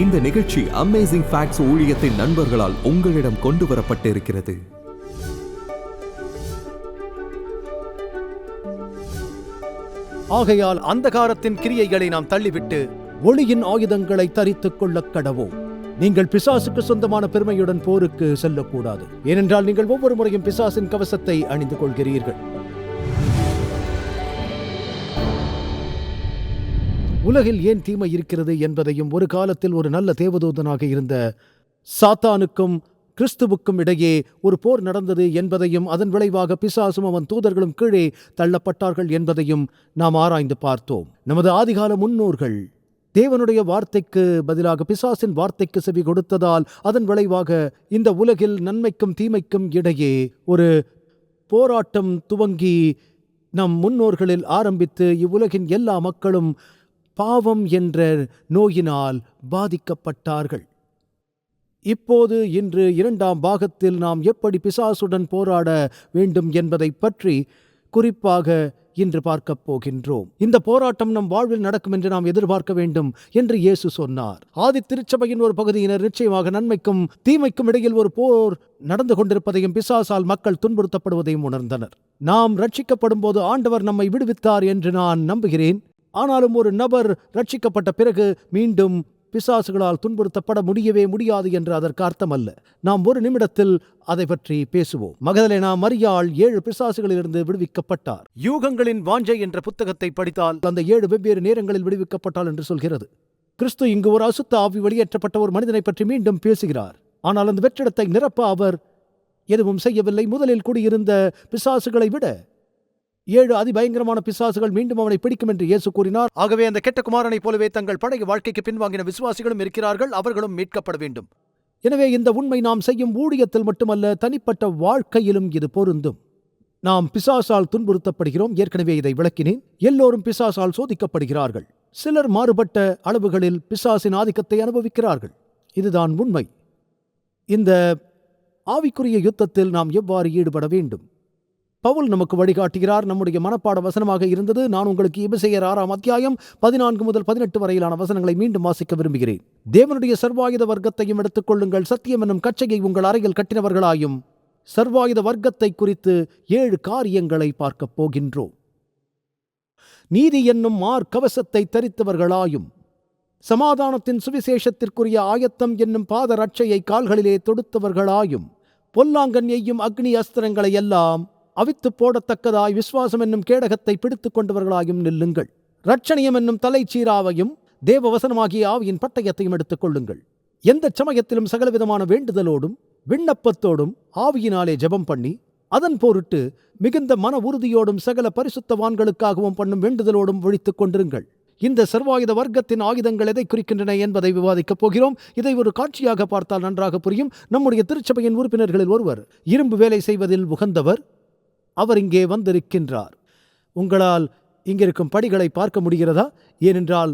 இந்த நிகழ்ச்சி amazing facts ஊழியத்தின் நண்பர்களால் உங்களிடம் கொண்டு வரப்பட்டிருக்கிறது. ஆகையால் அந்தகாரத்தின் கிரியைகளை நாம் தள்ளிவிட்டு ஒளியின் ஆயுதங்களை தரித்துக் கொள்ள கடவோம். நீங்கள் பிசாசுக்கு சொந்தமான பெருமையுடன் போருக்கு செல்லக்கூடாது. ஏனென்றால் நீங்கள் ஒவ்வொரு முறையும் பிசாசின் கவசத்தை அணிந்து கொள்கிறீர்கள். உலகில் ஏன் தீமை இருக்கிறது என்பதையும் ஒரு காலத்தில் ஒரு நல்ல தேவதூதனாக இருந்த சாத்தானுக்கும் கிறிஸ்துவுக்கும் இடையே ஒரு போர் நடந்தது என்பதையும் அதன் விளைவாக பிசாசும் அவன் தூதர்களும் கீழே தள்ளப்பட்டார்கள் என்பதையும் நாம் ஆராய்ந்து பார்த்தோம். நமது ஆதிகால முன்னோர்கள் தேவனுடைய வார்த்தைக்கு பதிலாக பிசாசின் வார்த்தைக்கு செவி கொடுத்ததால் அதன் விளைவாக இந்த உலகில் நன்மைக்கும் தீமைக்கும் இடையே ஒரு போராட்டம் துவங்கி நம் முன்னோர்களில் ஆரம்பித்து இவ்வுலகின் எல்லா மக்களும் பாவம் என்ற நோயினால் பாதிக்கப்பட்டார்கள். இப்போது இன்று இரண்டாம் பாகத்தில் நாம் எப்படி பிசாசுடன் போராட வேண்டும் என்பதை பற்றி குறிப்பாக இன்று பார்க்கப் போகின்றோம். இந்த போராட்டம் நம் வாழ்வில் நடக்கும் என்று நாம் எதிர்பார்க்க வேண்டும் என்று இயேசு சொன்னார். ஆதி திருச்சபையின் ஒரு பகுதியினர் நிச்சயமாக நன்மைக்கும் தீமைக்கும் இடையில் ஒரு போர் நடந்து கொண்டிருப்பதையும் பிசாசால் மக்கள் துன்புறுத்தப்படுவதையும் உணர்ந்தனர். நாம் ரட்சிக்கப்படும் போது ஆண்டவர் நம்மை விடுவித்தார் என்று நான் நம்புகிறேன். ஆனாலும் ஒரு நபர் ரட்சிக்கப்பட்ட பிறகு மீண்டும் பிசாசுகளால் துன்புறுத்தப்பட முடியவே முடியாது என்று அதற்கு அர்த்தமல்ல. நாம் ஒரு நிமிடத்தில் அதை பற்றி பேசுவோம். மகதலேனா மரியாள் ஏழு பிசாசுகளிலிருந்து விடுவிக்கப்பட்டார். யூகங்களின் வாஞ்சை என்ற புத்தகத்தை படித்தால் அந்த ஏழு வெவ்வேறு நேரங்களில் விடுவிக்கப்பட்டாள் என்று சொல்கிறது. கிறிஸ்து இங்கு ஒரு அசுத்த ஆவி வெளியேற்றப்பட்ட ஒரு மனிதனை பற்றி மீண்டும் பேசுகிறார். ஆனால் அந்த வெற்றிடத்தை நிரப்ப அவர் எதுவும் செய்யவில்லை. முதலில் கூடியிருந்த பிசாசுகளை விட ஏழு அதிபயங்கரமான பிசாசுகள் மீண்டும் அவனை பிடிக்கும் என்று இயேசு கூறினார். ஆகவே அந்த கெட்ட குமாரனைப் போலவே தங்கள் பழைய வாழ்க்கைக்கு பின்வாங்கின விசுவாசிகளும் இருக்கிறார்கள் அவர்களும் மீட்கப்பட வேண்டும். எனவே இந்த உண்மை நாம் செய்யும் ஊழியத்தில் மட்டுமல்ல தனிப்பட்ட வாழ்க்கையிலும் இது பொருந்தும். நாம் பிசாசால் துன்புறுத்தப்படுகிறோம் ஏற்கனவே இதை விளக்கினேன். எல்லோரும் பிசாசால் சோதிக்கப்படுகிறார்கள். சிலர் மாறுபட்ட அளவுகளில் பிசாசின் ஆதிக்கத்தை அனுபவிக்கிறார்கள். இதுதான் உண்மை. இந்த ஆவிக்குரிய யுத்தத்தில் நாம் எவ்வாறு ஈடுபட வேண்டும்? பவுல் நமக்கு வழிகாட்டுகிறார். நம்முடைய மனப்பாட வசனமாக இருந்தது. நான் உங்களுக்கு இபிசையர் ஆறாம் அத்தியாயம் பதினான்கு முதல் பதினெட்டு வரையிலான வசனங்களை மீண்டும் வாசிக்க விரும்புகிறேன். தேவனுடைய சர்வாயுத வர்க்கத்தையும் எடுத்துக்கொள்ளுங்கள் சத்தியம் என்னும் கச்சையை உங்கள் அறையில் கட்டினவர்களாயும் சர்வாயுத வர்க்கத்தை குறித்து ஏழு காரியங்களை பார்க்கப் போகின்றோம். நீதி என்னும் மார் கவசத்தை தரித்தவர்களாயும் சமாதானத்தின் சுவிசேஷத்திற்குரிய ஆயத்தம் என்னும் பாத ரட்சையை கால்களிலே தொடுத்தவர்களாயும் பொல்லாங்கன் எய்யும் அக்னி அஸ்திரங்களை எல்லாம் அவித்து போடத்தக்கதாய் விசுவாசம் என்னும் கேடகத்தை பிடித்துக் கொண்டவர்களாயும் நில்லுங்கள். ரட்சணியம் என்னும் தலைச்சீராவையும் தேவ வசனமாகிய ஆவியின் பட்டயத்தையும் எடுத்துக் கொள்ளுங்கள். எந்த சமயத்திலும் சகலவிதமான வேண்டுதலோடும் விண்ணப்பத்தோடும் ஆவியினாலே ஜெபம் பண்ணி அதன் பொருட்டு மிகுந்த மன உறுதியோடும் சகல பரிசுத்தவான்களுக்காகவும் பண்ணும் வேண்டுதலோடும் ஒழித்துக் கொண்டிருங்கள். இந்த சர்வாயுத வர்க்கத்தின் ஆயுதங்கள் எதை குறிக்கின்றன என்பதை விவாதிக்கப் போகிறோம். இதை ஒரு காட்சியாக பார்த்தால் நன்றாக புரியும். நம்முடைய திருச்சபையின் உறுப்பினர்களில் ஒருவர் இரும்பு வேலை செய்வதில் உகந்தவர் அவர் இங்கே வந்திருக்கின்றார். உங்களால் இங்கிருக்கும் படிகளை பார்க்க முடிகிறதா? ஏனென்றால்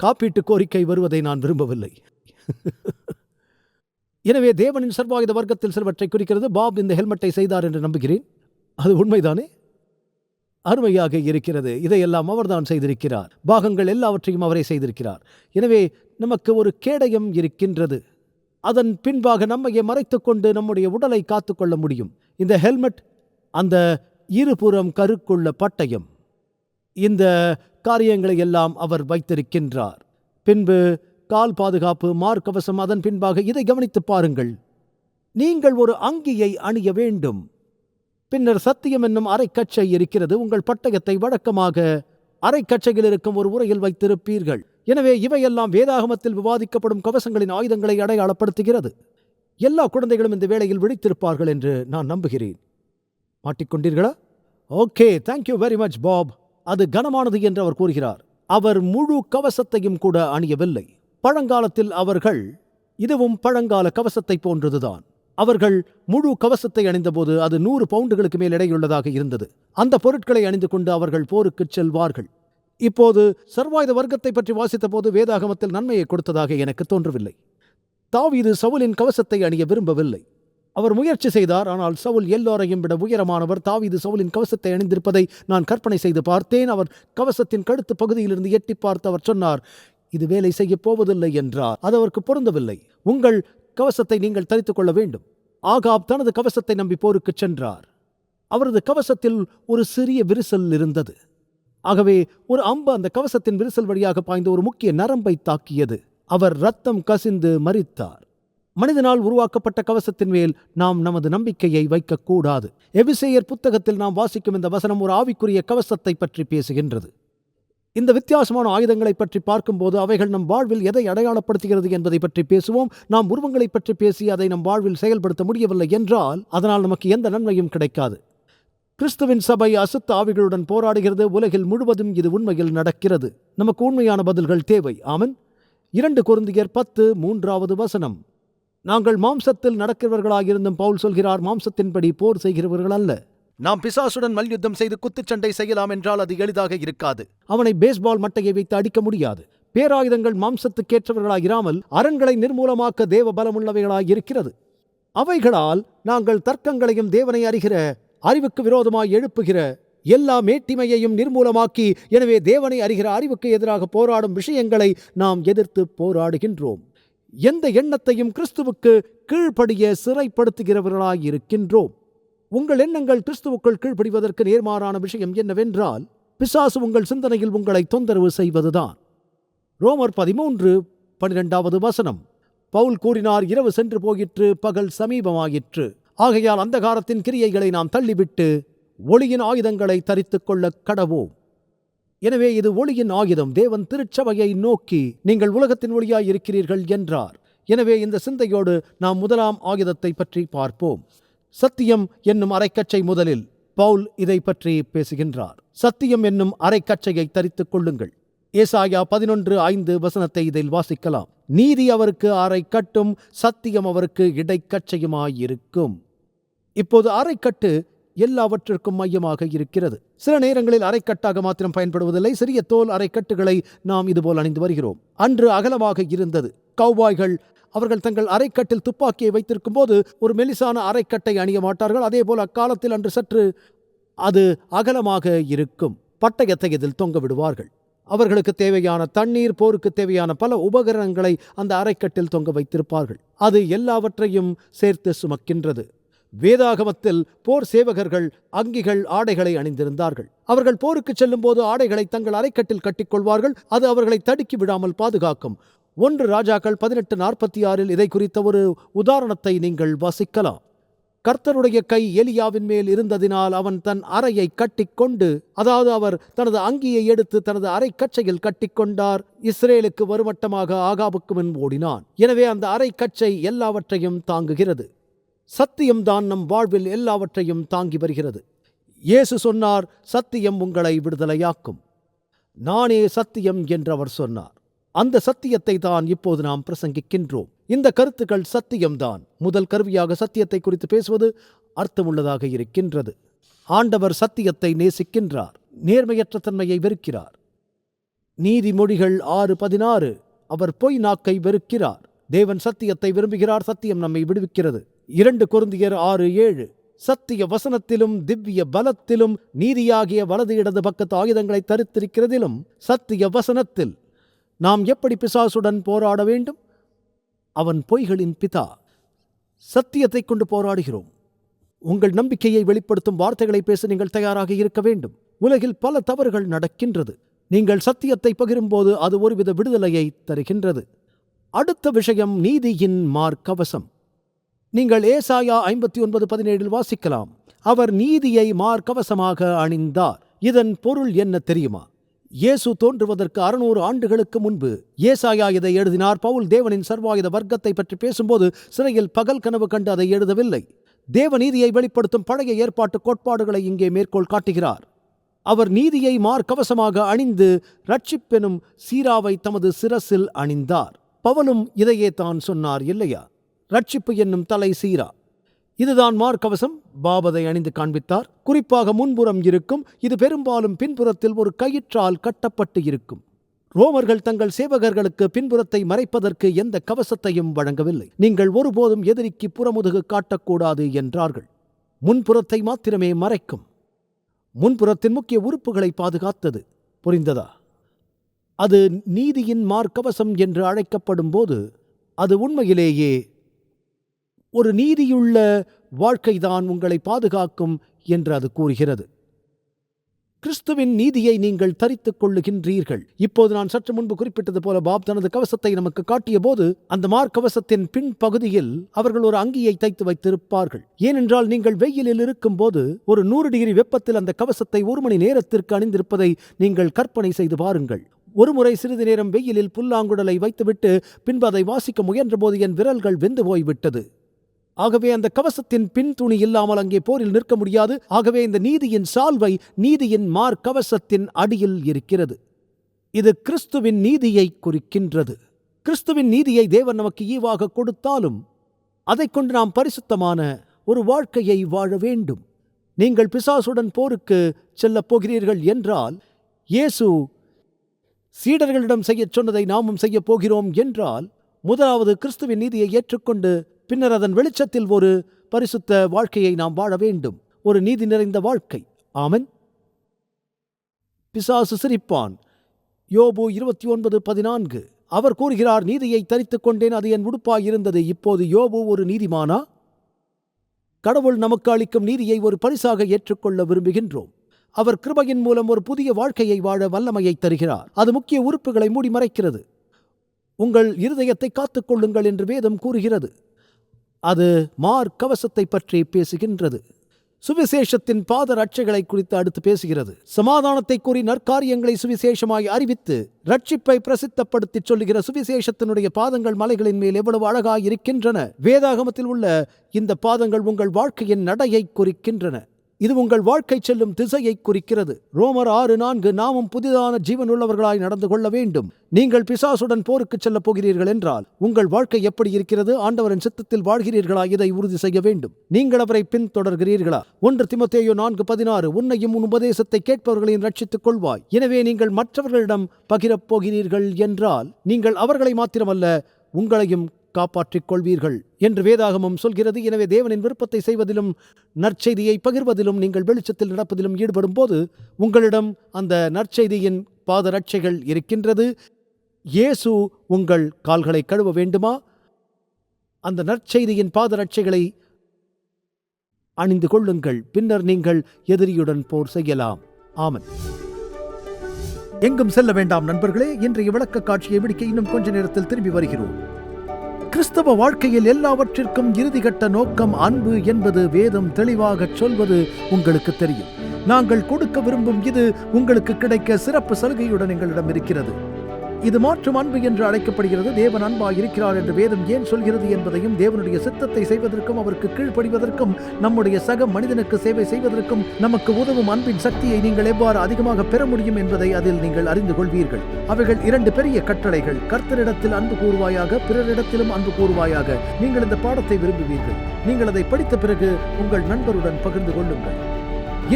காப்பீட்டு கோரிக்கை வருவதை நான் விரும்பவில்லை. எனவே தேவனின் சர்வாயுத வர்க்கத்தில் சிலவற்றை குறிக்கிறது. பாப் இந்த ஹெல்மெட்டை செய்தார் என்று நம்புகிறேன். அது உண்மைதானே? அருமையாக இருக்கிறது. இதையெல்லாம் அவர்தான் செய்திருக்கிறார். பாகங்கள் எல்லாவற்றையும் அவரே செய்திருக்கிறார். எனவே நமக்கு ஒரு கேடயம் இருக்கின்றது. அதன் பின்பாக நம்மையே மறைத்துக்கொண்டு நம்முடைய உடலை காத்துக்கொள்ள முடியும். இந்த ஹெல்மெட் அந்த இருபுறம் கருக்குள்ள பட்டயம். இந்த காரியங்களை எல்லாம் அவர் வைத்திருக்கின்றார். பின்பு கால் பாதுகாப்பு மார்க்கவசம் அதன் பின்பாக இதை கவனித்துப் பாருங்கள். நீங்கள் ஒரு அங்கியை அணிய வேண்டும். பின்னர் சத்தியம் என்னும் அரைக்கச்சை இருக்கிறது. உங்கள் பட்டயத்தை வழக்கமாக அரைக்கச்சையில் இருக்கும் ஒரு உரையில் வைத்திருப்பீர்கள். எனவே இவையெல்லாம் வேதாகமத்தில் விவாதிக்கப்படும் கவசங்களின் ஆயுதங்களை அடையாளப்படுத்துகிறது. எல்லா குழந்தைகளும் இந்த வேளையில் விழித்திருப்பார்கள் என்று நான் நம்புகிறேன். மாட்டிக்கொண்டீர்களா? Okay thank you very much Bob அது கனமானது என்று அவர் கூறுகிறார். அவர் முழு கவசத்தையும் கூட அணியவில்லை. பழங்காலத்தில் அவர்கள் இதுவும் பழங்கால கவசத்தை போன்றதுதான். அவர்கள் முழு கவசத்தை அணிந்தபோது அது நூறு பவுண்டுகளுக்கு மேல் எடையுள்ளதாக இருந்தது. அந்த பொருட்களை அணிந்து கொண்டு அவர்கள் போருக்குச் செல்வார்கள். இப்போது சர்வாயுத வர்க்கத்தை பற்றி வாசித்த போது வேதாகமத்தில் நன்மையை கொடுத்ததாக எனக்கு தோன்றவில்லை. தாவீது சவுலின் கவசத்தை அணிய விரும்பவில்லை. அவர் முயற்சி செய்தார் ஆனால் சவுல் எல்லோரையும் விட உயரமானவர். தாவீது சவுலின் கவசத்தை அணிந்திருப்பதை நான் கற்பனை செய்து பார்த்தேன். அவர் கவசத்தின் கழுத்து பகுதியிலிருந்து எட்டி பார்த்து அவர் சொன்னார் இது வேலை செய்யப் போவதில்லை என்றார். அது அவருக்கு பொருந்தவில்லை. உங்கள் கவசத்தை நீங்கள் தரித்துக் கொள்ள வேண்டும். ஆகாப் தனது கவசத்தை நம்பி போருக்குச் சென்றார். அவரது கவசத்தில் ஒரு சிறிய விரிசல் இருந்தது. ஆகவே ஒரு அம்பு அந்த கவசத்தின் விரிசல் வழியாக பாய்ந்த ஒரு முக்கிய நரம்பை தாக்கியது. அவர் ரத்தம் கசிந்து மறித்தார் மனிதனால் உருவாக்கப்பட்ட கவசத்தின் மேல் நாம் நமது நம்பிக்கையை வைக்கக்கூடாது. எபிசேயர் புத்தகத்தில் நாம் வாசிக்கும் இந்த வசனம் ஒரு ஆவிக்குரிய கவசத்தை பற்றி பேசுகின்றது. இந்த வித்தியாசமான ஆயுதங்களை பற்றி பார்க்கும்போது அவைகள் நம் வாழ்வில் எதை அடையாளப்படுத்துகிறது என்பதை பற்றி பேசுவோம். நாம் உருவங்களை பற்றி பேசி அதை நம் வாழ்வில் செயல்படுத்த முடியவில்லை என்றால் அதனால் நமக்கு எந்த நன்மையும் கிடைக்காது. கிறிஸ்துவின் சபை அசுத்த ஆவிகளுடன் போராடுகிறது. உலகில் முழுவதும் இது உண்மையில் நடக்கிறது. நமக்கு உண்மையான பதில்கள் தேவை. ஆமன். இரண்டு குருந்தியர் பத்து மூன்றாவது வசனம். நாங்கள் மாம்சத்தில் நடக்கிறவர்களாயிருந்தும் பவுல் சொல்கிறார் மாம்சத்தின்படி போர் செய்கிறவர்கள் அல்ல. நாம் பிசாசுடன் மல்யுத்தம் செய்து குத்துச்சண்டை செய்யலாம் என்றால் அது எளிதாக இருக்காது. அவனை பேஸ்பால் மட்டையை வைத்து அடிக்க முடியாது. பேராயுதங்கள் மாம்சத்துக்கேற்றவர்களாயிராமல் அரண்களை நிர்மூலமாக்க தேவ பலமுள்ளவைகளாய் இருக்கிறது அவைகளால் நாங்கள் தர்க்கங்களையும் தேவனை அறிகிற அறிவுக்கு விரோதமாய் எழுப்புகிற எல்லா மேட்டிமையையும் நிர்மூலமாக்கி எனவே தேவனை அறிகிற அறிவுக்கு எதிராக போராடும் விஷயங்களை நாம் எதிர்த்து போராடுகின்றோம். எந்த எண்ணத்தையும் கிறிஸ்துவுக்கு கீழ்ப்படிய சிறைப்படுத்துகிறவர்களாய் இருக்கின்றோம் உங்கள் எண்ணங்கள் கிறிஸ்துவுக்குள் கீழ்ப்படிவதற்கு நேர்மாறான விஷயம் என்னவென்றால் பிசாசு உங்கள் சிந்தனையில் உங்களை தொந்தரவு செய்வதுதான். ரோமர் பதிமூன்று பனிரெண்டாவது வசனம். பவுல் கூறினார் இரவு சென்று போயிற்று பகல் சமீபமாயிற்று. ஆகையால் அந்தகாரத்தின் கிரியைகளை நாம் தள்ளிவிட்டு ஒளியின் ஆயுதங்களை தரித்துக் கொள்ள கடவோம். எனவே இது ஒளியின் ஆயுதம். தேவன் திருச்சபையை நோக்கி நீங்கள் உலகத்தின் ஒளியாய் இருக்கிறீர்கள் என்றார். எனவே இந்த சிந்தையோடு நாம் முதலாம் ஆயுதத்தை பற்றி பார்ப்போம். சத்தியம் என்னும் அரைக்கச்சை முதலில் பவுல் இதை பற்றி பேசுகின்றார். சத்தியம் என்னும் அரைக்கச்சையை தரித்துக் கொள்ளுங்கள். ஏசாயா பதினொன்று ஐந்து வசனத்தை இதில் வாசிக்கலாம். நீதி அவருக்கு அரை கட்டும் சத்தியம் அவருக்கு இடைக்கச்சையுமாயிருக்கும் இப்போது அரைக்கட்டு எல்லாவற்றிற்கும் மையமாக இருக்கிறது. சில நேரங்களில் அரைக்கட்டாக மாத்திரம் பயன்படுவதில்லை. சிறிய தோல் அரைக்கட்டுகளை நாம் இதுபோல் அணிந்து வருகிறோம். அன்று அகலமாக இருந்தது. கௌபாய்கள் அவர்கள் தங்கள் அரைக்கட்டில் துப்பாக்கியை வைத்திருக்கும் போது ஒரு மெலிசான அரைக்கட்டை அணிய மாட்டார்கள். அதேபோல் அக்காலத்தில் அன்று சற்று அது அகலமாக இருக்கும். பட்டயத்தை இதில் தொங்க விடுவார்கள். அவர்களுக்கு தேவையான தண்ணீர் போருக்கு தேவையான பல உபகரணங்களை அந்த அரைக்கட்டில் தொங்க வைத்திருப்பார்கள். அது எல்லாவற்றையும் சேர்த்து சுமக்கின்றது. வேதாகமத்தில் போர் சேவகர்கள் அங்கிகள் ஆடைகளை அணிந்திருந்தார்கள். அவர்கள் போருக்கு செல்லும்போது ஆடைகளை தங்கள் அரைக்கட்டில் கட்டிக்கொள்வார்கள். அது அவர்களை தடுக்கி விடாமல் பாதுகாக்கும். ஒன்று ராஜாக்கள் பதினெட்டு நாற்பத்தி ஆறில் இதை குறித்த ஒரு உதாரணத்தை நீங்கள் வாசிக்கலாம். கர்த்தருடைய கை எலியாவின் மேல் இருந்ததினால் அவன் தன் அறையை கட்டிக்கொண்டு அதாவது அவர் தனது அங்கியை எடுத்து தனது அரை கச்சையில் கட்டிக்கொண்டார். இஸ்ரேலுக்கு வருமட்டமாக ஆகாபுக்கு முன் ஓடினான். எனவே அந்த அரை கச்சை எல்லாவற்றையும் தாங்குகிறது. சத்தியம்தான் நம் வாழ்வில் எல்லாவற்றையும் தாங்கி வருகிறது. இயேசு சொன்னார் சத்தியம் உங்களை விடுதலையாக்கும். நானே சத்தியம் என்று அவர் சொன்னார். அந்த சத்தியத்தை தான் இப்போது நாம் பிரசங்கிக்கின்றோம். இந்த கருத்துக்கள் சத்தியம்தான். முதல் கருவியாக சத்தியத்தை குறித்து பேசுவது அர்த்தமுள்ளதாக இருக்கின்றது. ஆண்டவர் சத்தியத்தை நேசிக்கின்றார். நேர்மையற்ற தன்மையை வெறுக்கிறார். நீதிமொழிகள் ஆறு பதினாறு அவர் பொய் நாக்கை வெறுக்கிறார். தேவன் சத்தியத்தை விரும்புகிறார் சத்தியம் நம்மை விடுவிக்கிறது. இரண்டு குருந்தியர் ஆறு ஏழு. சத்திய வசனத்திலும் திவ்ய பலத்திலும் நீதியாகிய வலது இடது பக்கத்து ஆயுதங்களை தரித்திருக்கிறதிலும் சத்திய வசனத்தில் நாம் எப்படி பிசாசுடன் போராட வேண்டும்? அவன் பொய்களின் பிதா. சத்தியத்தை கொண்டு போராடுகிறோம். உங்கள் நம்பிக்கையை வெளிப்படுத்தும் வார்த்தைகளை பேச நீங்கள் தயாராக இருக்க வேண்டும். உலகில் பல தவறுகள் நடக்கின்றது. நீங்கள் சத்தியத்தை பகிரும்போது அது ஒருவித விடுதலையை தருகின்றது. அடுத்த விஷயம் நீதியின் மார்க்கவசம். நீங்கள் ஏசாயா ஐம்பத்தி ஒன்பது பதினேழில் வாசிக்கலாம். அவர் நீதியை மார்க்கவசமாக அணிந்தார். இதன் பொருள் என்ன தெரியுமா? இயேசு தோன்றுவதற்கு அறுநூறு ஆண்டுகளுக்கு முன்பு ஏசாயா இதை எழுதினார். பவுல் தேவனின் சர்வாயுத வர்க்கத்தை பற்றி பேசும்போது சிறையில் பகல் கனவு கண்டு அதை எழுதவில்லை. தேவ நீதியை வெளிப்படுத்தும் பழைய ஏற்பாட்டு கோட்பாடுகளை இங்கே மேற்கோள் காட்டுகிறார். அவர் நீதியை மார்க்கவசமாக அணிந்து ரட்சிப்பெனும் சீராவை தமது சிரசில் அணிந்தார். பவலும் இதையே தான் சொன்னார் இல்லையா? ரட்சிப்பு என்னும் தலை சீரா. இதுதான் மார்க்கவசம். பாபதை அணிந்து காண்பித்தார். குறிப்பாக முன்புறம் இருக்கும். இது பெரும்பாலும் பின்புறத்தில் ஒரு கயிற்றால் கட்டப்பட்டு இருக்கும். ரோமர்கள் தங்கள் சேவகர்களுக்கு பின்புறத்தை மறைப்பதற்கு எந்த கவசத்தையும் வழங்கவில்லை. நீங்கள் ஒருபோதும் எதிரிக்கு புறமுதுகு காட்டக்கூடாது என்றார்கள். முன்புறத்தை மாத்திரமே மறைக்கும். முன்புறத்தின் முக்கிய உறுப்புகளை பாதுகாத்தது. புரிந்ததா? அது நீதியின் மார்க்கவசம் என்று அழைக்கப்படும் போது அது உண்மையிலேயே ஒரு நீதியுள்ள வாழ்க்கைதான் உங்களை பாதுகாக்கும் என்று அது கூறுகிறது. கிறிஸ்துவின் நீதியை நீங்கள் தரித்துக் கொள்ளுகின்றீர்கள். இப்போது நான் சற்று முன்பு குறிப்பிட்டது போல பாப் தனது கவசத்தை நமக்கு காட்டிய போது அந்த மார்க்கவசத்தின் பின்பகுதியில் அவர்கள் ஒரு அங்கியை தைத்து வைத்திருப்பார்கள். ஏனென்றால் நீங்கள் வெயிலில் இருக்கும்போது ஒரு நூறு டிகிரி வெப்பத்தில் அந்த கவசத்தை ஒரு மணி நேரத்திற்கு அணிந்திருப்பதை நீங்கள் கற்பனை செய்து பாருங்கள். ஒருமுறை சிறிது நேரம் வெயிலில் புல்லாங்குடலை வைத்துவிட்டு பின்பு அதை வாசிக்க முயன்றபோது என் விரல்கள் வெந்து போய்விட்டது. ஆகவே அந்த கவசத்தின் பின் துணி இல்லாமல் அங்கே போரில் நிற்க முடியாது. ஆகவே இந்த நீதியின் சால்வை நீதியின் மார் கவசத்தின் அடியில் இருக்கிறது. இது கிறிஸ்துவின் நீதியை குறிக்கின்றது. கிறிஸ்துவின் நீதியை தேவன் நமக்கு ஈவாக கொடுத்தாலும் அதைக் கொண்டு நாம் பரிசுத்தமான ஒரு வாழ்க்கையை வாழ வேண்டும். நீங்கள் பிசாசுடன் போருக்கு செல்லப் போகிறீர்கள் என்றால் இயேசு சீடர்களிடம் செய்யச் சொன்னதை நாமும் செய்யப் போகிறோம் என்றால் முதலாவது கிறிஸ்துவின் நீதியை ஏற்றுக்கொண்டு பின்னர் அதன் வெளிச்சத்தில் ஒரு பரிசுத்த வாழ்க்கையை நாம் வாழ வேண்டும். ஒரு நீதி நிறைந்த வாழ்க்கை. ஆமன். பிசாசு சிரிப்பான். யோபு இருபத்தி ஒன்பது பதினான்கு. அவர் கூறுகிறார் நீதியை தரித்துக் கொண்டேன் அது என் உடுப்பாயிருந்தது இப்போது யோபு ஒரு நீதிமானா? கடவுள் நமக்கு அளிக்கும் நீதியை ஒரு பரிசாக ஏற்றுக்கொள்ள விரும்புகின்றோம். அவர் கிருபையின் மூலம் ஒரு புதிய வாழ்க்கையை வாழ வல்லமையை தருகிறார். அது முக்கிய உறுப்புகளை மூடி மறைக்கிறது. உங்கள் இருதயத்தை காத்துக்கொள்ளுங்கள் என்று வேதம் கூறுகிறது. அது மார்க்கவசத்தை பற்றி பேசுகின்றது. சுவிசேஷத்தின் பாத ரட்சைகளை குறித்து அடுத்து பேசுகிறது. சமாதானத்தை கூறி நற்காரியங்களை சுவிசேஷமாய் அறிவித்து ரட்சிப்பை பிரசித்தப்படுத்திச் சொல்லுகிற சுவிசேஷத்தினுடைய பாதங்கள் மலைகளின் மேல் எவ்வளவு அழகாய் இருக்கின்றன. வேதாகமத்தில் உள்ள இந்த பாதங்கள் உங்கள் வாழ்க்கையின் நடையை குறிக்கின்றன. இது உங்கள் வாழ்க்கை செல்லும் திசையை குறிக்கிறது. ரோமர் ஆறு நான்கு நாமும் புதிதான ஜீவனுள்ளவர்களாய் நடந்து கொள்ள வேண்டும். நீங்கள் பிசாசுடன் போருக்கு செல்லப் போகிறீர்கள் என்றால் உங்கள் வாழ்க்கை எப்படி இருக்கிறது? ஆண்டவரின் சித்தத்தில் வாழ்கிறீர்களா? இதை உறுதி செய்ய வேண்டும். நீங்கள் அவரை பின்தொடர்கிறீர்களா? ஒன்று திமுத்தேயோ நான்கு பதினாறு உன்னையும் உன் உபதேசத்தை கேட்பவர்களையும் ரட்சித்துக் கொள்வாய். எனவே நீங்கள் மற்றவர்களிடம் பகிரப் போகிறீர்கள் என்றால் நீங்கள் அவர்களை மாத்திரமல்ல உங்களையும் காப்பாற்றிக் கொள்வீர்கள் என்று வேதாகமம் சொல்கிறது. எனவே தேவனின் விருப்பத்தை செய்வதிலும் நற்செய்தியை பகிர்வதிலும் நீங்கள் வெளிச்சத்தில் நடப்பதிலும் ஈடுபடும் போது உங்களிடம் அந்த நற்செய்தியின் பாதரட்சைகள் இருக்கின்றது. இயேசு உங்கள் கால்களை கழுவ வேண்டுமா? அந்த நற்செய்தியின் பாதரட்சைகளை அணிந்து கொள்ளுங்கள். பின்னர் நீங்கள் எதிரியுடன் போர் செய்யலாம். ஆமன். எங்கும் செல்ல வேண்டாம் நண்பர்களே இன்றைய விளக்க காட்சியை விடுக்க இன்னும் கொஞ்ச நேரத்தில் திரும்பி வருகிறோம். கிறிஸ்தவ வாழ்க்கையில் எல்லாவற்றிற்கும் இறுதிகட்ட நோக்கம் அன்பு என்பது வேதம் தெளிவாகச் சொல்வது உங்களுக்கு தெரியும். நாங்கள் கொடுக்க விரும்பும் இது உங்களுக்கு கிடைக்க சிறப்பு சலுகையுடன் எங்களிடம் இருக்கிறது. இது மாற்றும் அன்பு என்று அழைக்கப்படுகிறது. தேவன் அன்பாக இருக்கிறார் என்று வேதம் ஏன் சொல்கிறது என்பதையும் தேவனுடைய சித்தத்தை செய்வதற்கும் அவருக்கு கீழ்ப்படிவதற்கும் நம்முடைய சக மனிதனுக்கு சேவை செய்வதற்கும் நமக்கு உதவும் அன்பின் சக்தியை நீங்கள் எவ்வாறு அதிகமாக பெற முடியும் என்பதை அதில் நீங்கள் அறிந்து கொள்வீர்கள். அவைகள் இரண்டு பெரிய கட்டளைகள். கர்த்தரிடத்தில் அன்பு கூறுவாயாக பிறரிடத்திலும் அன்பு கூறுவாயாக நீங்கள் இந்த பாடத்தை விரும்புவீர்கள். நீங்கள் அதை படித்த பிறகு உங்கள் நண்பருடன் பகிர்ந்து கொள்ளுங்கள்.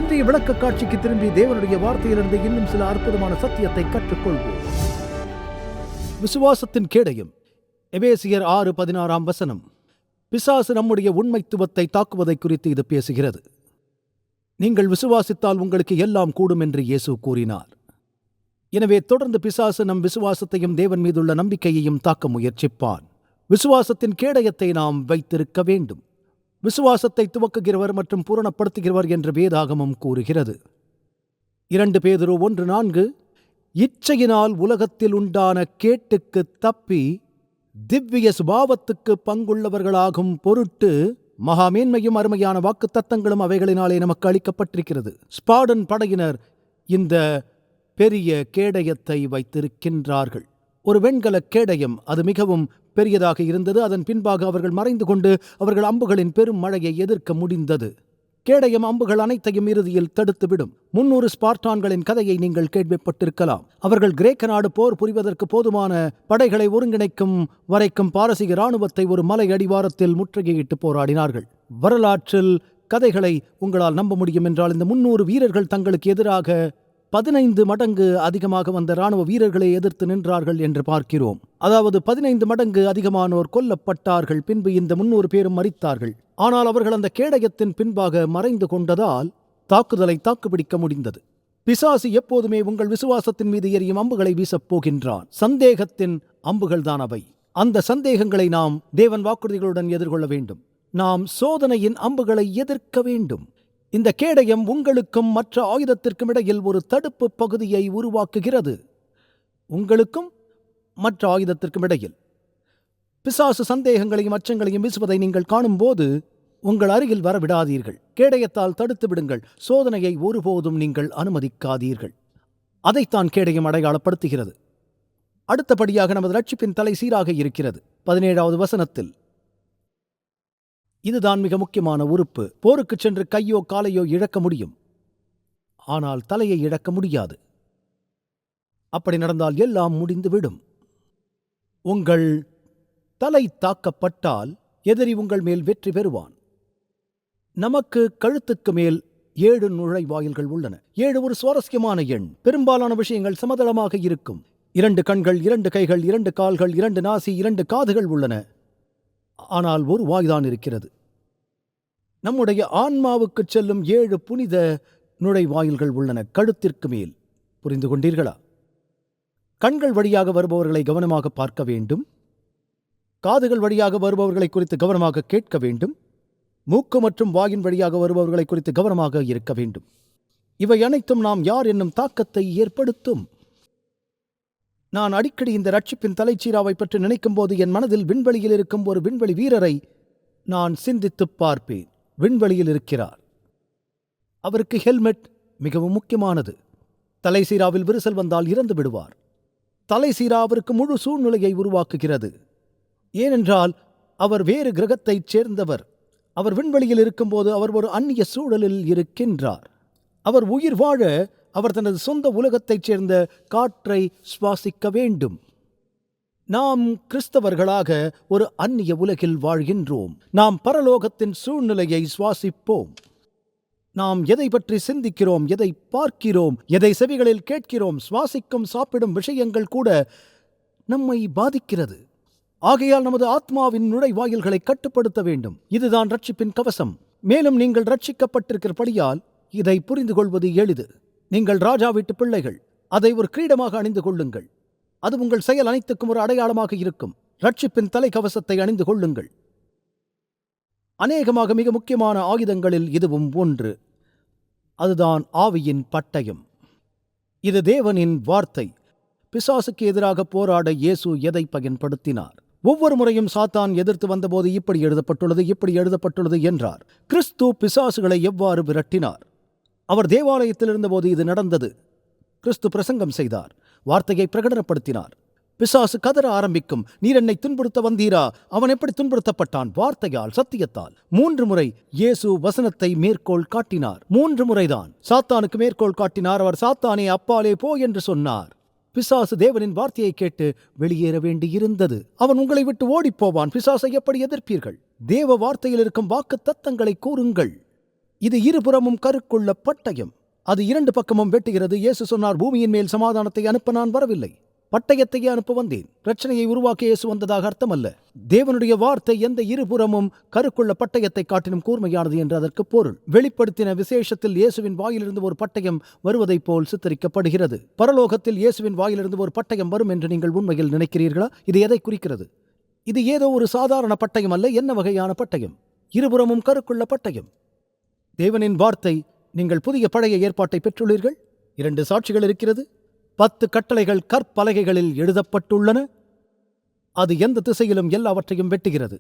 இன்றைய விளக்க காட்சிக்கு திரும்பி தேவனுடைய வார்த்தையிலிருந்து இன்னும் சில அற்புதமான சத்தியத்தை கற்றுக்கொள்வோம். விசுவாசத்தின் கேடயம். எபேசியர் ஆறு பதினாறாம் வசனம். பிசாசு நம்முடைய உண்மைத்துவத்தை தாக்குவதை குறித்து இது பேசுகிறது. நீங்கள் விசுவாசித்தால் உங்களுக்கு எல்லாம் கூடும் என்று இயேசு கூறினார். எனவே தொடர்ந்து பிசாசு நம் விசுவாசத்தையும் தேவன் மீதுள்ள நம்பிக்கையையும் தாக்க முயற்சிப்பான். விசுவாசத்தின் கேடயத்தை நாம் வைத்திருக்க வேண்டும். விசுவாசத்தை துவக்குகிறவர் மற்றும் பூரணப்படுத்துகிறவர் என்று வேதாகமம் கூறுகிறது. இரண்டு பேதுரு ஒன்று நான்கு இச்சையினால் உலகத்தில் உண்டான கேட்டுக்கு தப்பி திவ்ய சுபாவத்துக்கு பங்குள்ளவர்களாகும் பொருட்டு மகாமேன்மையும் அருமையான வாக்குத்தத்தங்களும் அவைகளினாலே நமக்கு அளிக்கப்பட்டிருக்கிறது. ஸ்பாடன் படையினர் இந்த பெரிய கேடயத்தை வைத்திருக்கின்றார்கள். ஒரு வெண்கல கேடயம் அது மிகவும் பெரியதாக இருந்தது அதன் பின்பாக அவர்கள் மறைந்து கொண்டு அவர்கள் அம்புகளின் பெரும் மழையை எதிர்க்க முடிந்தது. கேடயம் அம்புகள் அனைத்தையும் இறுதியில் தடுத்துவிடும். முன்னூறு ஸ்பார்டான்களின் கதையை நீங்கள் கேள்விப்பட்டிருக்கலாம். அவர்கள் கிரேக்க நாடு போர் புரிவதற்கு போதுமான படைகளை ஒருங்கிணைக்கும் வரைக்கும் பாரசீக இராணுவத்தை ஒரு மலை அடிவாரத்தில் முற்றுகையிட்டு போராடினார்கள். வரலாற்றில் கதைகளை உங்களால் நம்ப முடியும் என்றால் இந்த முன்னூறு வீரர்கள் தங்களுக்கு எதிராக பதினைந்து மடங்கு அதிகமாக வந்த ராணுவ வீரர்களை எதிர்த்து நின்றார்கள் என்று பார்க்கிறோம். அதாவது பதினைந்து மடங்கு அதிகமானோர் கொல்லப்பட்டார்கள் பின்பு இந்த முன்னூறு பேரும் மறித்தார்கள் ஆனால் அவர்கள் அந்த கேடயத்தின் பின்பாக மறைந்து கொண்டதால் தாக்குதலை தாக்குப்பிடிக்க முடிந்தது. பிசாசு எப்போதுமே உங்கள் விசுவாசத்தின் மீது எரியும் அம்புகளை வீசப் போகின்றான். சந்தேகத்தின் அம்புகள்தான் அவை. அந்த சந்தேகங்களை நாம் தேவன் வாக்குறுதிகளுடன் எதிர்கொள்ள வேண்டும். நாம் சோதனையின் அம்புகளை எதிர்க்க வேண்டும். இந்த கேடயம் உங்களுக்கும் மற்ற ஆயுதத்திற்கும் இடையில் ஒரு தடுப்பு பகுதியை உருவாக்குகிறது. உங்களுக்கும் மற்ற ஆயுதத்திற்கும் இடையில். பிசாசு சந்தேகங்களையும் அச்சங்களையும் வீசுவதை நீங்கள் காணும்போது உங்கள் அருகில் வர விடாதீர்கள் கேடயத்தால் தடுத்து விடுங்கள். சோதனையை ஒருபோதும் நீங்கள் அனுமதிக்காதீர்கள். அதைத்தான் கேடயம் அடையாளப்படுத்துகிறது. அடுத்தபடியாக நமது ரட்சிப்பின் தலை சீராக இருக்கிறது. பதினேழாவது வசனத்தில் இதுதான் மிக முக்கியமான உறுப்பு. போருக்குச் சென்று கையோ காலையோ இழக்க முடியும். ஆனால் தலையை இழக்க முடியாது. அப்படி நடந்தால் எல்லாம் முடிந்துவிடும். உங்கள் தலை தாக்கப்பட்டால் எதிரி உங்கள் மேல் வெற்றி பெறுவான். நமக்கு கழுத்துக்கு மேல் ஏழு நுழைவாயில்கள் உள்ளன. ஏழு ஒரு சுவாரஸ்யமான எண். பெரும்பாலான விஷயங்கள் சமதளமாக இருக்கும். இரண்டு கண்கள் இரண்டு கைகள் இரண்டு கால்கள் இரண்டு நாசி இரண்டு காதுகள் உள்ளன. ஆனால் ஒரு வாய்தான் இருக்கிறது. நம்முடைய ஆன்மாவுக்குச் செல்லும் ஏழு புனித நுழைவாயில்கள் உள்ளன. கழுத்திற்கு மேல். புரிந்து கொண்டீர்களா? கண்கள் வழியாக வருபவர்களை கவனமாக பார்க்க வேண்டும். காதுகள் வழியாக வருபவர்களை குறித்து கவனமாக கேட்க வேண்டும். மூக்கு மற்றும் வாயின் வழியாக வருபவர்களை குறித்து கவனமாக இருக்க வேண்டும். இவை அனைத்தும் நாம் யார் என்னும் தாக்கத்தை ஏற்படுத்தும். நான் அடிக்கடி இந்த ரட்சிப்பின் தலைச்சீராவை பற்றி நினைக்கும்போது என் மனதில் விண்வெளியில் இருக்கும் ஒரு விண்வெளி வீரரை நான் சிந்தித்துப் பார்ப்பேன். விண்வெளியில் இருக்கிறார். அவருக்கு ஹெல்மெட் மிகவும் முக்கியமானது. தலைசீராவில் விரிசல் வந்தால் இறந்து விடுவார். தலைசீரா அவருக்கு முழு சூழ்நிலையை உருவாக்குகிறது. ஏனென்றால் அவர் வேறு கிரகத்தைச் சேர்ந்தவர். அவர் விண்வெளியில் இருக்கும்போது அவர் ஒரு அந்நிய சூழலில் இருக்கின்றார். அவர் உயிர் வாழ அவர் தனது சொந்த உலகத்தைச் சேர்ந்த காற்றை சுவாசிக்க வேண்டும். நாம் கிறிஸ்தவர்களாக ஒரு அந்நிய உலகில் வாழ்கின்றோம். நாம் பரலோகத்தின் சூழ்நிலையை சுவாசிப்போம். நாம் எதை பற்றி சிந்திக்கிறோம் எதை பார்க்கிறோம் எதை செவிகளில் கேட்கிறோம் சுவாசிக்கும் சாப்பிடும் விஷயங்கள் கூட நம்மை பாதிக்கிறது. ஆகையால் நமது ஆத்மாவின் நுழைவாயில்களை கட்டுப்படுத்த வேண்டும். இதுதான் ரட்சிப்பின் கவசம். மேலும் நீங்கள் ரட்சிக்கப்பட்டிருக்கிறபடியால் இதை புரிந்து கொள்வது எளிது. நீங்கள் ராஜா வீட்டு பிள்ளைகள். அதை ஒரு கிரீடமாக அணிந்து கொள்ளுங்கள். அது உங்கள் செயல் அனைத்துக்கும் ஒரு அடையாளமாக இருக்கும். ரட்சிப்பின் தலைக்கவசத்தை அணிந்து கொள்ளுங்கள். அநேகமாக மிக முக்கியமான ஆயுதங்களில் இதுவும் ஒன்று. அதுதான் ஆவியின் பட்டயம். இது தேவனின் வார்த்தை. பிசாசுக்கு எதிராக போராட இயேசு எதை பயன்படுத்தினார்? ஒவ்வொரு முறையும் சாத்தான் எதிர்த்து வந்தபோது இப்படி எழுதப்பட்டுள்ளது இப்படி எழுதப்பட்டுள்ளது என்றார். கிறிஸ்து பிசாசுகளை எவ்வாறு விரட்டினார்? அவர் தேவாலயத்தில் இருந்தபோது இது நடந்தது. கிறிஸ்து பிரசங்கம் செய்தார். வார்த்தையை பிரகடனப்படுத்தினார். பிசாசு கதற ஆரம்பிக்கும். நீர் என்னை துன்புறுத்த வந்தீரா? அவன் எப்படி துன்புறுத்தப்பட்டான்? வார்த்தையால் சத்தியத்தால். மூன்று முறை இயேசு வசனத்தை மேற்கோள் காட்டினார். மூன்று முறைதான். சாத்தானுக்கு மேற்கோள் காட்டினார். அவர் சாத்தானே அப்பாலே போ என்று சொன்னார். பிசாசு தேவனின் வார்த்தையை கேட்டு வெளியேற வேண்டியிருந்தது. அவன் உங்களை விட்டு ஓடிப் போவான். பிசாசை எப்படி எதிர்ப்பீர்கள்? தேவ வார்த்தையில் இருக்கும் வாக்கு தத்தங்களை கூறுங்கள். இது இருபுறமும் கருக்குள்ள பட்டயம் அது இரண்டு பக்கமும் வெட்டுகிறது. இயேசு சொன்னார் பூமியின் மேல் சமாதானத்தை அனுப்ப நான் வரவில்லை. பட்டயத்தையே அனுப்ப வந்தேன். பிரச்சனையை உருவாக்க இயேசு வந்ததாக அர்த்தமல்ல. தேவனுடைய வார்த்தை எந்த இருபுறமும் கருக்குள்ள பட்டயத்தை காட்டிலும் கூர்மையானது என்று அதற்கு பொருள். வெளிப்படுத்தின விசேஷத்தில் இயேசுவின் வாயிலிருந்து ஒரு பட்டயம் வருவதைப் போல் சித்தரிக்கப்படுகிறது. பரலோகத்தில் இயேசுவின் வாயிலிருந்து ஒரு பட்டயம் வரும் என்று நீங்கள் உண்மையில் நினைக்கிறீர்களா? இது எதை குறிக்கிறது? இது ஏதோ ஒரு சாதாரண பட்டயம் அல்ல. என்ன வகையான பட்டயம்? இருபுறமும் கருக்குள்ள பட்டயம் தேவனின் வார்த்தை நீங்கள் புதிய பழைய ஏற்பாட்டை பெற்றுள்ளீர்கள்? இரண்டு சாட்சிகள் இருக்கிறது. பத்து கட்டளைகள் கற்பலகைகளில் எழுதப்பட்டுள்ளன. அது எந்த திசையிலும் எல்லாவற்றையும் வெட்டுகிறது.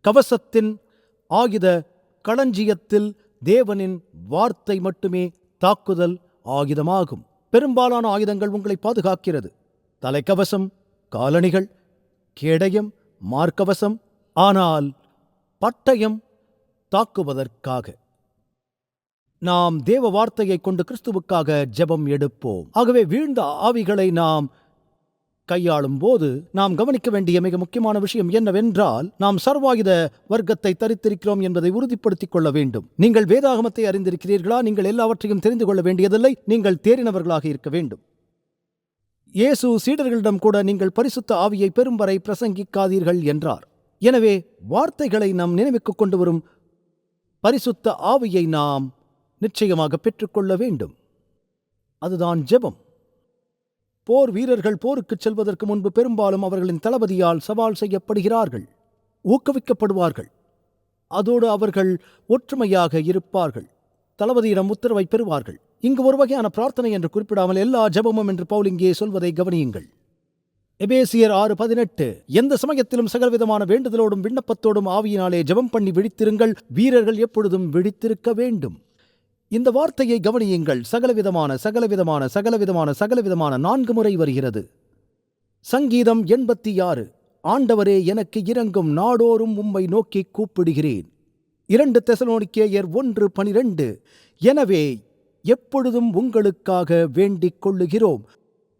கவசத்தின் ஆயுத களஞ்சியத்தில் தேவனின் வார்த்தை மட்டுமே தாக்குதல் ஆயுதமாகும். பெரும்பாலான ஆயுதங்கள் உங்களை பாதுகாக்கிறது. தலைக்கவசம் காலணிகள் கேடயம் மார்க்கவசம் ஆனால் பட்டயம் தாக்குவதற்காக. நாம் தேவ வார்த்தையை கொண்டு கிறிஸ்துவுக்காக ஜெபம் எடுப்போம். ஆகவே வீழ்ந்த ஆவிகளை நாம் கையாளும் போது நாம் கவனிக்க வேண்டிய மிக முக்கியமான விஷயம் என்னவென்றால் நாம் சர்வாயுத வர்க்கத்தை தரித்திருக்கிறோம் என்பதை உறுதிப்படுத்திக் கொள்ள வேண்டும். நீங்கள் வேதாகமத்தை அறிந்திருக்கிறீர்களா? நீங்கள் எல்லாவற்றையும் தெரிந்து கொள்ள வேண்டியதில்லை. நீங்கள் தேறினவர்களாக இருக்க வேண்டும். இயேசு சீடர்களிடம் கூட நீங்கள் பரிசுத்த ஆவியை பெறும் வரை பிரசங்கிக்காதீர்கள் என்றார். எனவே வார்த்தைகளை நம் நினைவுக்கு கொண்டு வரும் பரிசுத்த ஆவியை நாம் நிச்சயமாக பெற்றுக்கொள்ள வேண்டும். அதுதான் ஜெபம். போர் வீரர்கள் போருக்குச் செல்வதற்கு முன்பு பெரும்பாலும் அவர்களின் தளபதியால் சவால் செய்யப்படுகிறார்கள். ஊக்குவிக்கப்படுவார்கள். அதோடு அவர்கள் ஒற்றுமையாக இருப்பார்கள். தளபதியிடம் உத்தரவை பெறுவார்கள். இங்கு ஒரு வகையான பிரார்த்தனை என்று குறிப்பிடாமல் எல்லா ஜபமும் என்று பவுல் இங்கே சொல்வதை கவனியுங்கள். எபேசியர் ஆறு பதினெட்டு எந்த சமயத்திலும் சகலவிதமான வேண்டுதலோடும் விண்ணப்பத்தோடும் ஆவியினாலே ஜெபம் பண்ணி விழித்திருங்கள். வீரர்கள் எப்பொழுதும் விழித்திருக்க வேண்டும். இந்த வார்த்தையை கவனியுங்கள். சகலவிதமான சகலவிதமான சகலவிதமான சகலவிதமான நான்கு முறை வருகிறது. சங்கீதம் எண்பத்தி ஆறு ஆண்டவரே எனக்கு இறங்கும் நாடோறும் உம்மை நோக்கி கூப்பிடுகிறேன். இரண்டு தெசலோனிக்கேயர் ஒன்று பனிரெண்டு. எனவே எப்பொழுதும் உங்களுக்காக வேண்டிக் கொள்ளுகிறோம்.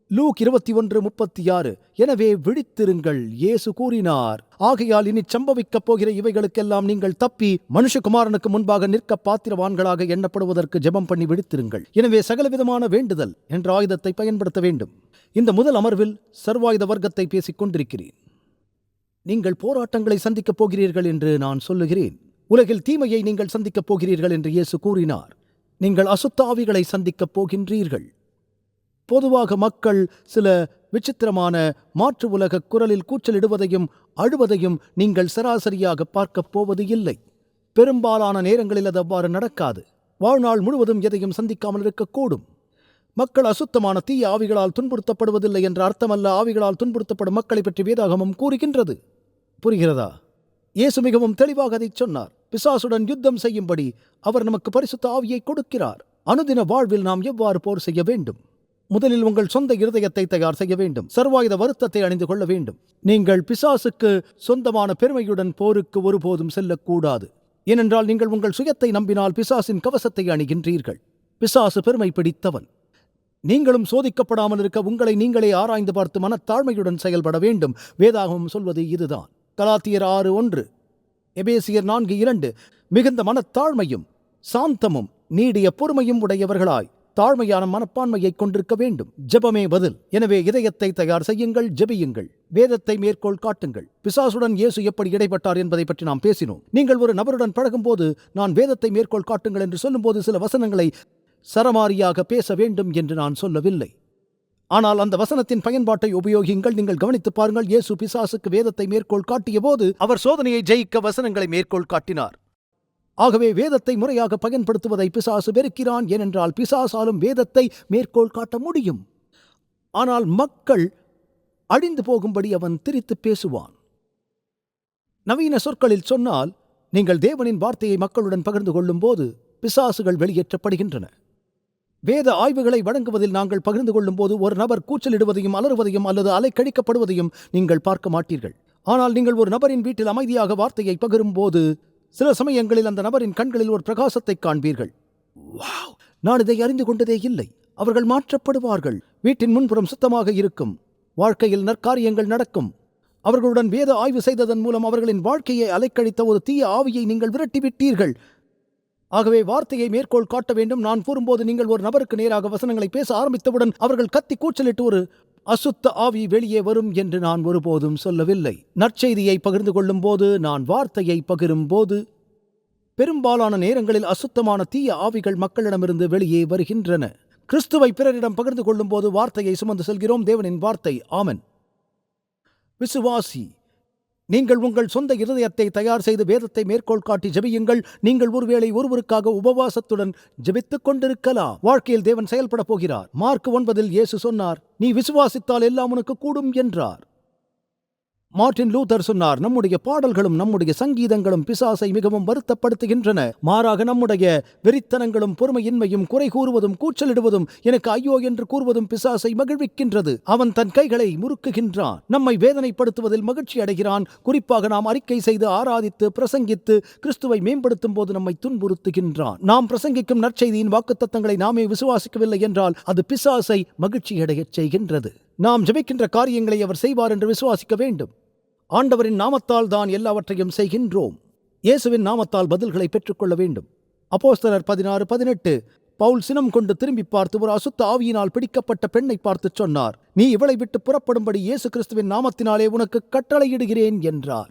லூக் இருபத்தி ஒன்று முப்பத்தி ஆறு. எனவே விழித்திருங்கள் இயேசு கூறினார். ஆகையால் இனி சம்பவிக்கப் போகிற இவைகளுக்கெல்லாம் நீங்கள் தப்பி மனுஷகுமாரனுக்கு முன்பாக நிற்க பாத்திரவான்களாக எண்ணப்படுவதற்கு ஜெபம் பண்ணி விழித்திருங்கள். எனவே சகலவிதமான வேண்டுதல் என்ற ஆயுதத்தை பயன்படுத்த வேண்டும். இந்த முதல் அமர்வில் சர்வாயுத வர்க்கத்தை பேசிக் கொண்டிருக்கிறேன். நீங்கள் போராட்டங்களை சந்திக்கப் போகிறீர்கள் என்று நான் சொல்லுகிறேன். உலகில் தீமையை நீங்கள் சந்திக்கப் போகிறீர்கள் என்று இயேசு கூறினார். நீங்கள் அசுத்தாவிகளை சந்திக்கப் போகின்றீர்கள். பொதுவாக மக்கள் சில விசித்திரமான மாற்று உலக குரலில் கூச்சலிடுவதையும் அழுவதையும் நீங்கள் சராசரியாக பார்க்கப் போவது இல்லை. பெரும்பாலான நேரங்களில் அது அவ்வாறு நடக்காது. வாழ்நாள் முழுவதும் எதையும் சந்திக்காமல் இருக்கக்கூடும். மக்கள் அசுத்தமான தீய ஆவிகளால் துன்புறுத்தப்படுவதில்லை என்ற அர்த்தமல்ல ஆவிகளால் துன்புறுத்தப்படும் மக்களை பற்றி வேதாகமம் கூறுகின்றது. புரிகிறதா? இயேசு மிகவும் தெளிவாக அதைச் சொன்னார். பிசாசுடன் யுத்தம் செய்யும்படி அவர் நமக்கு பரிசுத்த ஆவியை கொடுக்கிறார். அனுதின வாழ்வில் நாம் எவ்வாறு போர் செய்ய வேண்டும்? முதலில் உங்கள் சொந்த இருதயத்தை தயார் செய்ய வேண்டும். சர்வாயுத வருத்தத்தை அணிந்து கொள்ள வேண்டும். நீங்கள் பிசாசுக்கு சொந்தமான பெருமையுடன் போருக்கு ஒருபோதும் செல்லக்கூடாது. ஏனென்றால் நீங்கள் உங்கள் சுயத்தை நம்பினால் பிசாசின் கவசத்தை அணிகின்றீர்கள். பிசாசு பெருமை பிடித்தவன். நீங்களும் சோதிக்கப்படாமல் இருக்க உங்களை நீங்களே ஆராய்ந்து பார்த்து மனத்தாழ்மையுடன் செயல்பட வேண்டும். வேதாகமும் சொல்வது இதுதான். கலாத்தியர் ஆறு ஒன்று எபேசியர் நான்கு இரண்டு மிகுந்த மனத்தாழ்மையும் சாந்தமும் நீடிய பொறுமையும் உடையவர்களாய். தாழ்மையான மனப்பான்மையை கொண்டிருக்க வேண்டும். ஜெபமே பதில். எனவே இதயத்தை தயார் செய்யுங்கள் ஜெபியுங்கள். வேதத்தை மேற்கோள் காட்டுங்கள். பிசாசுடன் இயேசு எப்படி இடைப்பட்டார் என்பதை பற்றி நாம் பேசினோம். நீங்கள் ஒரு நபருடன் பழகும்போது நான் வேதத்தை மேற்கோள் காட்டுங்கள் என்று சொல்லும்போது சில வசனங்களை சரமாரியாக பேச வேண்டும் என்று நான் சொல்லவில்லை. ஆனால் அந்த வசனத்தின் பயன்பாட்டை உபயோகிங்கள் நீங்கள் கவனித்துப் பாருங்கள் இயேசு பிசாசுக்கு வேதத்தை மேற்கோள் காட்டிய போது அவர் சோதனையை ஜெயிக்க வசனங்களை மேற்கோள் காட்டினார். ஆகவே வேதத்தை முறையாக பயன்படுத்துவதை பிசாசு வெறுக்கிறான். ஏனென்றால் பிசாசாலும் வேதத்தை மேற்கோள் காட்ட முடியும். ஆனால் மக்கள் அழிந்து போகும்படி அவன் திரித்து பேசுவான். நவீன சொற்களில் சொன்னால் நீங்கள் தேவனின் வார்த்தையை மக்களுடன் பகிர்ந்து கொள்ளும்போது பிசாசுகள் வெளியேற்றப்படுகின்றன. வேத ஆய்வுகளை வழங்குவதில் நாங்கள் பகிர்ந்து கொள்ளும்போது ஒரு நபர் கூச்சலிடுவதையும் அலறுவதையும் அல்லது அலைக்கழிக்கப்படுவதையும் நீங்கள் பார்க்க மாட்டீர்கள். ஆனால் நீங்கள் ஒரு நபரின் வீட்டில் அமைதியாக வார்த்தையை பகிரும்போது சில சமயங்களில் அந்த நபரின் கண்களில் ஒரு பிரகாசத்தை காண்பீர்கள். வாவ்! நான் இதை அறிந்து கொண்டதே இல்லை. அவர்கள் மாற்றப்படுவார்கள். வீட்டின் முன்புறம் சுத்தமாக இருக்கும். வாழ்க்கையில் நற்காரியங்கள் நடக்கும். அவர்களுடன் வேத ஆய்வு செய்ததன் மூலம் அவர்களின் வாழ்க்கையை அலைக்கழித்த ஒரு தீய ஆவியை நீங்கள் விரட்டிவிட்டீர்கள். ஆகவே வார்த்தையை மேற்கோள் காட்ட வேண்டும். நான் கூறும்போது நீங்கள் ஒரு நபருக்கு நேராக வசனங்களை பேச ஆரம்பித்தவுடன் அவர்கள் கத்தி கூச்சலிட்டு ஒரு அசுத்த ஆவி வெளியே வரும் என்று நான் ஒருபோதும் சொல்லவில்லை. நற்செய்தியை பகிர்ந்து கொள்ளும்போது நான் வார்த்தையை பகிரும்போது பெரும்பாலான நேரங்களில் அசுத்தமான தீய ஆவிகள் மக்களிடமிருந்து வெளியே வருகின்றன. கிறிஸ்துவை பிறரிடம் பகிர்ந்து கொள்ளும்போது வார்த்தையை சுமந்து செல்கிறோம். தேவனின் வார்த்தை. ஆமன். விசுவாசி. நீங்கள் உங்கள் சொந்த இருதயத்தை தயார் செய்து வேதத்தை மேற்கோள் காட்டி ஜெபியுங்கள். நீங்கள் ஒருவேளை ஒருவருக்காக உபவாசத்துடன் ஜெபித்துக் கொண்டிருக்கலாம். வாழ்க்கையில் தேவன் செயல்பட போகிறார். மார்க் ஒன்பதில் இயேசு சொன்னார் நீ விசுவாசித்தால் எல்லாம் உனக்கு கூடும் என்றார். மார்ட்டின் லூதர் சொன்னார் நம்முடைய பாடல்களும் நம்முடைய சங்கீதங்களும் பிசாசை மிகவும் வருத்தப்படுத்துகின்றன. மாறாக நம்முடைய வெறித்தனங்களும் பொறுமையின்மையும் குறை கூறுவதும் கூச்சலிடுவதும் எனக்கு ஐயோ என்று கூறுவதும் பிசாசை மகிழ்விக்கின்றது. அவன் தன் கைகளை முறுக்குகின்றான். நம்மை வேதனைப்படுத்துவதில் மகிழ்ச்சி அடைகிறான். குறிப்பாக நாம் அறிக்கை செய்து ஆராதித்து பிரசங்கித்து கிறிஸ்துவை மேம்படுத்தும் போது நம்மை துன்புறுத்துகின்றான். நாம் பிரசங்கிக்கும் நற்செய்தியின் வாக்குத்தத்தங்களை நாமே விசுவாசிக்கவில்லை என்றால் அது பிசாசை மகிழ்ச்சியடையச் செய்கின்றது. நாம் ஜெபிக்கின்ற காரியங்களை அவர் செய்வார் என்று விசுவாசிக்க வேண்டும். ஆண்டவரின் நாமத்தால் தான் எல்லாவற்றையும் செய்கின்றோம். இயேசுவின் நாமத்தால் பதில்களை பெற்றுக்கொள்ள வேண்டும். அப்போஸ்தலர் பதினாறு பதினெட்டு. பவுல் சினம் கொண்டு திரும்பி பார்த்து ஒரு அசுத்த ஆவியினால் பிடிக்கப்பட்ட பெண்ணை பார்த்து சொன்னார். நீ இவளை விட்டு புறப்படும்படி இயேசு கிறிஸ்துவின் நாமத்தினாலே உனக்கு கட்டளையிடுகிறேன் என்றார்.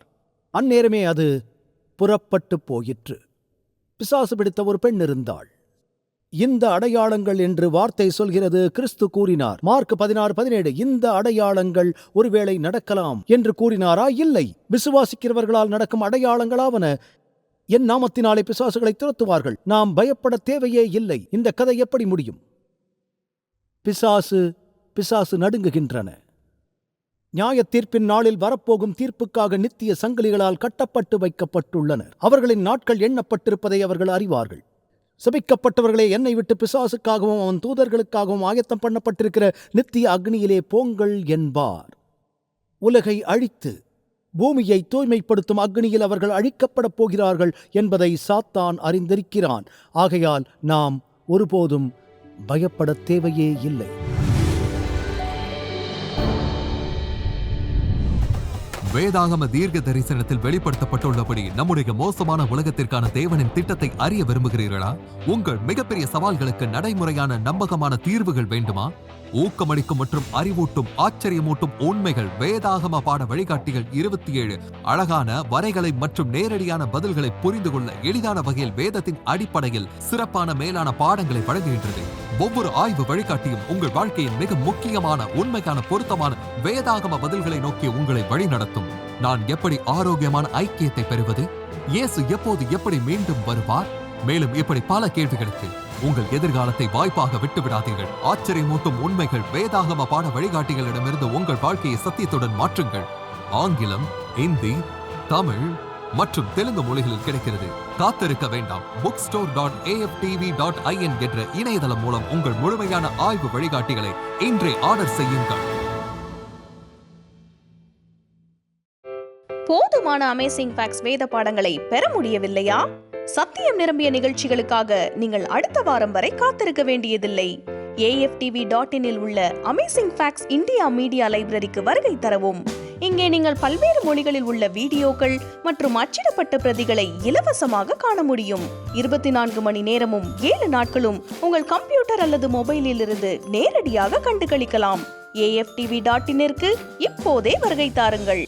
அந்நேரமே அது புறப்பட்டு போயிற்று. பிசாசு பிடித்த ஒரு பெண் இருந்தாள். இந்த அடையாளங்கள் என்று வார்த்தை சொல்கிறது கிறிஸ்து கூறினார். மார்க் பதினாறு பதினேழு இந்த அடையாளங்கள் ஒருவேளை நடக்கலாம் என்று கூறினாரா? இல்லை. விசுவாசிக்கிறவர்களால் நடக்கும் அடையாளங்களாவன என் நாமத்தினாலே பிசாசுகளை துரத்துவார்கள். நாம் பயப்பட தேவையே இல்லை. இந்த கதை எப்படி முடியும்? பிசாசு பிசாசு நடுங்குகின்றன. நியாய தீர்ப்பின் நாளில் வரப்போகும் தீர்ப்புக்காக நித்திய சங்கிலிகளால் கட்டப்பட்டு வைக்கப்பட்டுள்ளனர். அவர்களின் நாட்கள் எண்ணப்பட்டிருப்பதை அவர்கள் அறிவார்கள். சபிக்கப்பட்டவர்களே என்னை விட்டு பிசாசுக்காகவும் அவன் தூதர்களுக்காகவும் ஆயத்தம் பண்ணப்பட்டிருக்கிற நித்திய அக்னியிலே போங்கள் என்பார். உலகை அழித்து பூமியை தூய்மைப்படுத்தும் அக்னியில் அவர்கள் அழிக்கப்படப் போகிறார்கள் என்பதை சாத்தான் அறிந்திருக்கிறான். ஆகையால் நாம் ஒருபோதும் பயப்படத் தேவையே இல்லை. வேதாகம தீர்க்க தரிசனத்தில் வெளிப்படுத்தப்பட்டுள்ளபடி நம்முடைய மோசமான உலகத்திற்கான தேவனின் திட்டத்தை அறிய விரும்புகிறீர்களா? உங்கள் மிகப்பெரிய சவால்களுக்கு நடைமுறையான நம்பகமான தீர்வுகள் வேண்டுமா? ஊக்கமளிக்கும் மற்றும் அறிவூட்டும் ஆச்சரியமூட்டும் உண்மைகள் வேதாகம பாட வழிகாட்டிகள் இருபத்தி ஏழு அழகான வரைகளை மற்றும் நேரடியான பதில்களை புரிந்து கொள்ள எளிதான வகையில் வேதத்தின் அடிப்படையில் சிறப்பான மேலான பாடங்களை வழங்குகின்றது. ஒவ்வொரு ஆய்வு வழிகாட்டியும் உங்கள் வாழ்க்கையின் மிக முக்கியமான உண்மைக்கான பொருத்தமான வேதாகம பதில்களை நோக்கி உங்களை வழிநடத்தும் நான் எப்படி ஆரோக்கியமான ஐக்கியத்தை பெறுவது? இயேசு எப்போது எப்படி மீண்டும் வருவார்? மேலும் இப்படி பல கேள்விகளுக்கு உங்கள் எதிர்காலத்தை வாய்ப்பாக விட்டுவிடாதீர்கள். ஆச்சரியமூட்டும் உண்மைகள் வேதாகம பாட வழிகாட்டிகளிடமிருந்து உங்கள் வாழ்க்கையை சத்தியத்துடன் மாற்றுங்கள். ஆங்கிலம் இந்தி தமிழ் மற்றும் தெலுங்கு மொழிகளில் கிடைக்கிறது. காத்திருக்க வேண்டாம். Book store dot AFTV dot IN என்ற இணையதளம் மூலம் உங்கள் முழுமையான ஆய்வு வழிகாட்டிகளை இன்றே ஆர்டர் செய்யுங்கள். போதுமான அமேசிங் ஃபேக்ஸ் வேத பாடங்களை பெற முடியவில்லையா? சத்தியம் நிரம்பிய நிகழ்ச்சிகளுக்காக நீங்கள் அடுத்த வாரம் வரை காத்திருக்க வேண்டியதில்லை. ஏஎஃப்டிவி டாட் இனில் உள்ள அமேசிங் ஃபேக்ஸ் இந்தியா மீடியா லைப்ரரிக்கு வருகை தரவும். இங்கே நீங்கள் பல்வேறு மொழிகளில் உள்ள வீடியோக்கள் மற்றும் அச்சிடப்பட்ட பிரதிகளை இலவசமாக காண முடியும். இருபத்தி நான்கு மணி நேரமும் ஏழு நாட்களும் உங்கள் கம்ப்யூட்டர் அல்லது மொபைலில் இருந்து நேரடியாக கண்டுகளிக்கலாம். ஏஎஃப்டிவி டாட் இன்னிற்கு இப்போதே வருகை தாருங்கள்.